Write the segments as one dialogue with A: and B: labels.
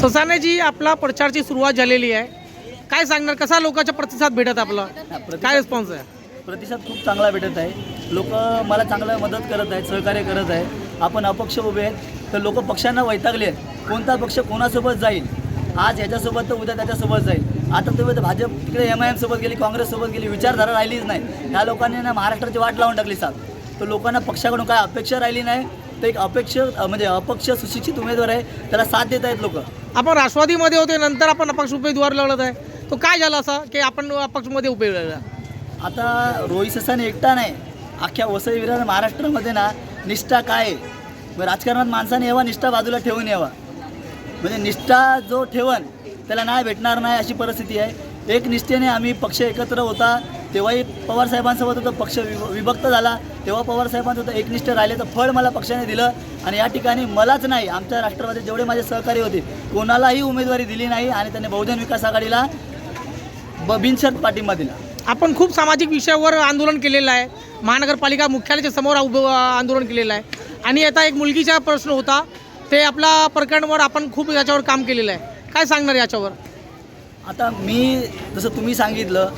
A: ससानेजी आपला प्रचारची सुरुवात झालेली आहे. काय सांगणार? कसा लोकांचा प्रतिसाद भेटत आपला? काय रिस्पॉन्स आहे?
B: प्रतिसाद खूप चांगला भेटत आहे. लोक मला चांगलं मदत करत आहेत सहकार्य करत आहे आपण अपक्ष उभे आहेत तर लोक पक्षांना वैतागले आहेत. कोणता पक्ष कोणासोबत जाईल? आज ह्याच्यासोबत तर उद्या त्याच्यासोबत जाईल. आता तुम्ही तर भाजप तिकडे एम आय एमसोबत गेली काँग्रेससोबत गेली विचारधारा राहिलीच नाही. ह्या लोकांनी ना महाराष्ट्राची वाट लावून टाकली साहेब तर लोकांना पक्षाकडून काय अपेक्षा राहिली नाही? तर एक अपेक्ष म्हणजे अपक्ष सुशिक्षित उमेदवार आहे त्याला साथ देत आहेत लोक.
A: आपण राष्ट्रवादीमध्ये होते नंतर आपण अपक्ष उमेदवार लढत आहे. तो काय झालं असं की आपण अपक्षमध्ये उभे
B: आता रोहित ससन एकटा नाही. अख्ख्या वसई विरार महाराष्ट्रामध्ये ना निष्ठा काय आहे? राजकारणात माणसाने यावा निष्ठा बाजूला ठेवून यावा. म्हणजे निष्ठा जो ठेवन त्याला नाही भेटणार नाही अशी परिस्थिती आहे. एक निष्ठेने आम्ही पक्ष एकत्र होता. तेव्हाही पवारसाहेबांसोबत होतं पक्ष विभ विभक्त झाला. तेव्हा पवारसाहेबांचं होतं एकनिष्ठ राहिल्याचं फळ मला पक्षाने दिलं. आणि या ठिकाणी मलाच नाही आमच्या राष्ट्रवादीत जेवढे माझे सहकारी होते कोणालाही उमेदवारी दिली नाही आणि त्यांनी बहुजन विकास आघाडीला ब बिनशर्त पाठिंबा दिला.
A: आपण खूप सामाजिक विषयावर आंदोलन केलेलं आहे. महानगरपालिका मुख्यालयाच्या समोर उभं आंदोलन केलेलं आहे. आणि आता एक मुलगीचा प्रश्न होता ते आपला प्रकरणवर आपण खूप याच्यावर काम केलेलं आहे. काय सांगणार याच्यावर?
B: आता मी जसं तुम्ही सांगितलं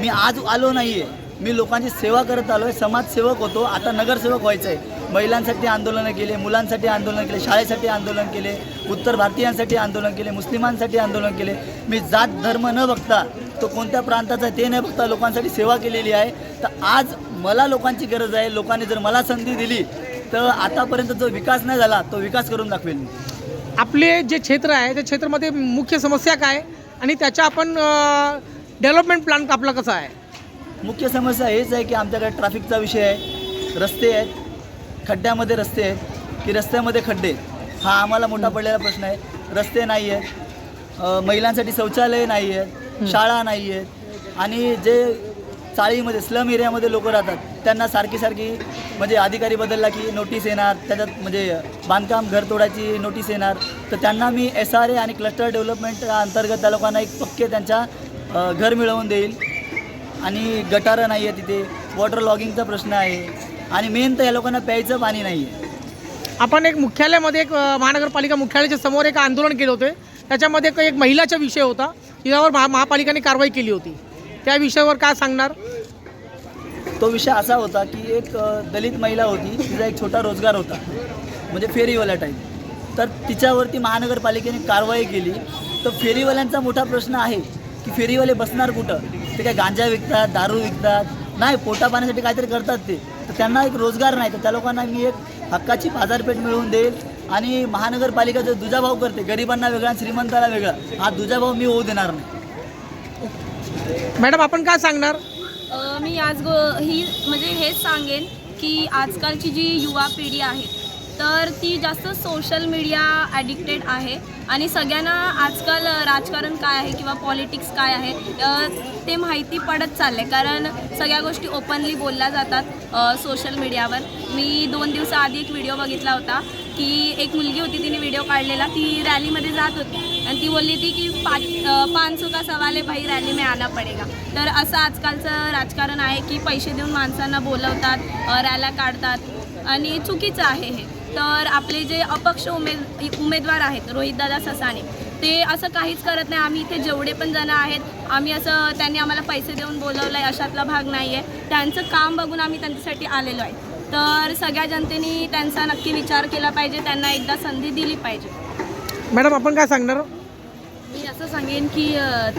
B: मी आज आलो नाही आहे मी लोकांची सेवा करत आलो आहे समाजसेवक होतो. आता नगरसेवक व्हायचं आहे महिलांसाठी आंदोलनं केले मुलांसाठी आंदोलन केले शाळेसाठी आंदोलन केले उत्तर भारतीयांसाठी आंदोलन केले मुस्लिमांसाठी आंदोलन केले. मी जात धर्म न बघता तो कोणत्या प्रांताचा आहे ते न बघता लोकांसाठी सेवा केलेली आहे. तर आज मला लोकांची गरज आहे. लोकांनी जर मला संधी दिली तर आतापर्यंत जो विकास नाही झाला तो विकास करून दाखवेल मी.
A: आपले जे क्षेत्र आहे त्या क्षेत्रामध्ये मुख्य समस्या काय? आणि त्याच्या आपण डेव्हलपमेंट प्लॅन आपला कसा आहे?
B: मुख्य समस्या हेच आहे की आमच्याकडे ट्रॅफिकचा विषय आहे. रस्ते आहेत. खड्ड्यामध्ये रस्ते आहेत. की रस्त्यामध्ये खड्डे. हा आम्हाला मोठा पडलेला प्रश्न आहे. रस्ते नाही आहेत. महिलांसाठी शौचालय नाही आहेत. शाळा नाही आहेत. आणि जे चाळीमध्ये स्लम एरियामध्ये लोक राहतात त्यांना सारखी सारखी म्हणजे अधिकारी बदलला की नोटीस येणार. त्याच्यात म्हणजे बांधकाम घर तोडायची नोटीस येणार. तर त्यांना मी एस आर ए आणि क्लस्टर डेव्हलपमेंट अंतर्गत त्या लोकांना एक पक्के त्यांच्या घर मिळवून देईल. आणि गटारं नाही आहे तिथे. वॉटर लॉगिंगचा प्रश्न आहे. आणि मेन तर या लोकांना प्यायचं पाणी नाही आहे
A: आपण एक मुख्यालयामध्ये एक अ, महानगरपालिका मुख्यालयाच्या समोर एक आंदोलन केलं होते. त्याच्यामध्ये एक- एक महिलाचा विषय होता. तिच्यावर महा महापालिकेने कारवाई केली होती. त्या विषयावर काय सांगणार?
B: तो विषय असा होता की एक अ, दलित महिला होती. तिचा एक छोटा रोजगार होता. म्हणजे फेरीवाला टाईप तर तिच्यावरती महानगरपालिकेने कारवाई केली. तर फेरीवाल्यांचा मोठा प्रश्न आहे. की फेरीवाले बसणार कुठं? ते काय गांजा विकतात दारू विकतात? नाही पोटा पाण्यासाठी काहीतरी करतात ते. तर त्यांना एक रोजगार नाही तर त्या लोकांना मी एक हक्काची बाजारपेठ मिळवून देईल. आणि महानगरपालिका जो दुजाभाव करते गरिबांना वेगळा आणि श्रीमंताला वेगळा हा दुजाभाव मी होऊ देणार नाही.
A: मॅडम आपण काय सांगणार?
C: मी आज गो ही म्हणजे हेच सांगेन की आजकालची जी युवा पिढी आहे तर ती जास्त सोशल मीडिया ॲडिक्टेड आहे. आणि सगळ्यांना आजकाल राजकारण काय आहे किंवा पॉलिटिक्स काय आहे ते माहिती पडत चालले कारण सगळ्या गोष्टी ओपनली बोलल्या जातात सोशल मीडियावर. मी दोन दिवसाआधी एक व्हिडिओ बघितला होता की एक मुलगी होती तिने व्हिडिओ काढलेला ती रॅलीमध्ये जात होती. आणि ती बोलली होती की पाच पाच सौ का सवाल आहे भाई रॅली में आना पडेगा. तर असं आजकालचं राजकारण आहे की पैसे देऊन माणसांना बोलवतात रॅल्या काढतात. आणि चुकीचं आहे हे. तर आपले जे अपक्ष उमेद उमेदवार आहेत रोहितदादा ससाणे ते असं काहीच करत नाही. आम्ही इथे जेवढे पण जण आहेत आम्ही असं त्यांनी आम्हाला पैसे देऊन बोलवलं आहे अशातला भाग नाही आहे त्यांचं काम बघून आम्ही त्यांच्यासाठी आलेलो आहे. तर सगळ्या जनतेने त्यांचा नक्की विचार केला पाहिजे त्यांना एकदा संधी दिली पाहिजे.
A: मॅडम आपण काय सांगणार
D: मी असं सांगेन की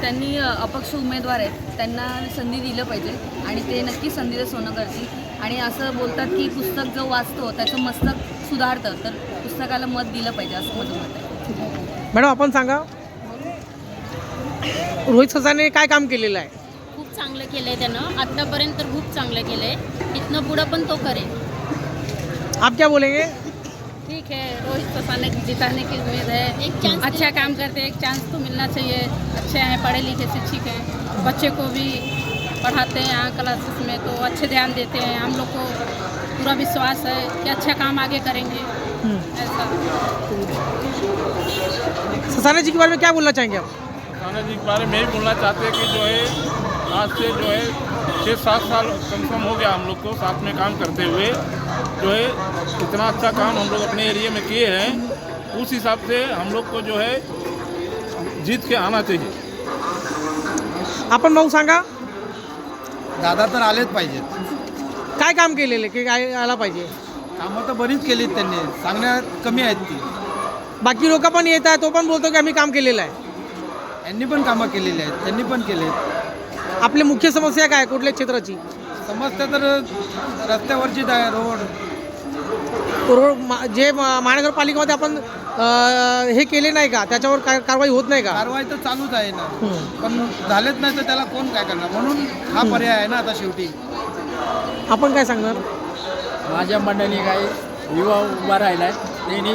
D: त्यांनी अपक्ष उमेदवार आहेत त्यांना संधी दिलं पाहिजे आणि ते नक्की संधीचं सोनं करतील. आणि असं बोलतात की पुस्तक जो वाचतो त्याचं मस्तक सुधारतं तर पुस्तकाला मत दिलं पाहिजे असं माझं मत आहे.
A: मॅडम आपण सांगा. रोहित ससाने काय काम केलेलं आहे?
E: खूप चांगलं केलं आहे त्यानं. आत्तापर्यंत तर खूप चांगलं केलं आहे इथनं पुढं पण तो करेल.
A: आप क्या बोलेंगे?
F: ठीक है रोहित ससाने जिताने की उम्मीद है
E: एक चांस
F: अच्छा काम करते. हैं एक चांस तो मिलना चाहिए. अच्छे हैं पढ़े लिखे शिक्षित हैं. बच्चे को भी पढ़ाते हैं यहाँ क्लासेस में तो अच्छे ध्यान देते हैं. हम लोग को पूरा विश्वास है कि अच्छा काम आगे करेंगे। ऐसा।
A: ससाने जी के बारे में क्या बोलना चाहेंगे आप?
G: थाना जी के बारे में यही बोलना चाहते हैं कि जो है आज से जो है छः सात साल कन्फर्म हो गया हम लोग को साथ में काम करते हुए। जो है इतना अच्छा काम हम लोग अपने एरिया में किए हैं। उस हिसाब से हम लोग को जो है जीत के आना चाहिए।
A: आपण भाऊ सांगा।
H: दादा तर आलेच पाहिजेत.
A: काय काम केलेलं? की काय आला पाहिजे?
H: कामं तर बरीच केलीत त्यांनी. सांगण्यात कमी आहेत ती.
A: बाकी लोक पण येत आहे तो पण बोलतो की आम्ही काम केलेलं आहे.
H: यांनी पण कामं केलेली आहेत. त्यांनी पण केलेत.
A: आपली मुख्य समस्या काय? कुठल्या क्षेत्राची?
H: समजतं तर रस्त्यावरची आहे रोड.
A: रोड मा- जे मा- महानगरपालिकेमध्ये आपण अं, हे केले नाही का? त्याच्यावर काय कारवाई होत नाही का?
H: कारवाई तर चालूच आहे ना.
A: हम्म.
H: पण झालेच नाही तर त्याला कोण काय करणार? म्हणून हा पर्याय आहे ना आता शेवटी.
A: आपण काय सांगणार?
I: माझ्या मंडळी काही युवा उभा राहिला आहे त्यांनी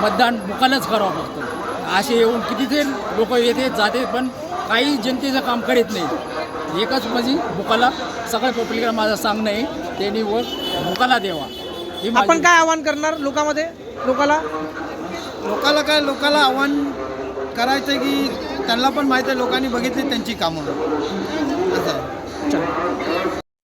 I: मतदान बुकालाच करावं फक्त. असे येऊन कितीतरी लोक येते जाते पण काही जनतेचं काम करीत नाही. एकच म्हणजे बुकाला सगळ्या पब्लिकला माझं सांगणं आहे त्यांनी वर बुकाला द्यावा. ही माझी-
A: आपण काय आवाहन करणार लोकांमध्ये? लोकाला?
H: लोकाला काय लोकाला आव्हान करायचं की त्यांना पण माहीत आहे लोकांनी बघितली त्यांची कामं. असं आहे.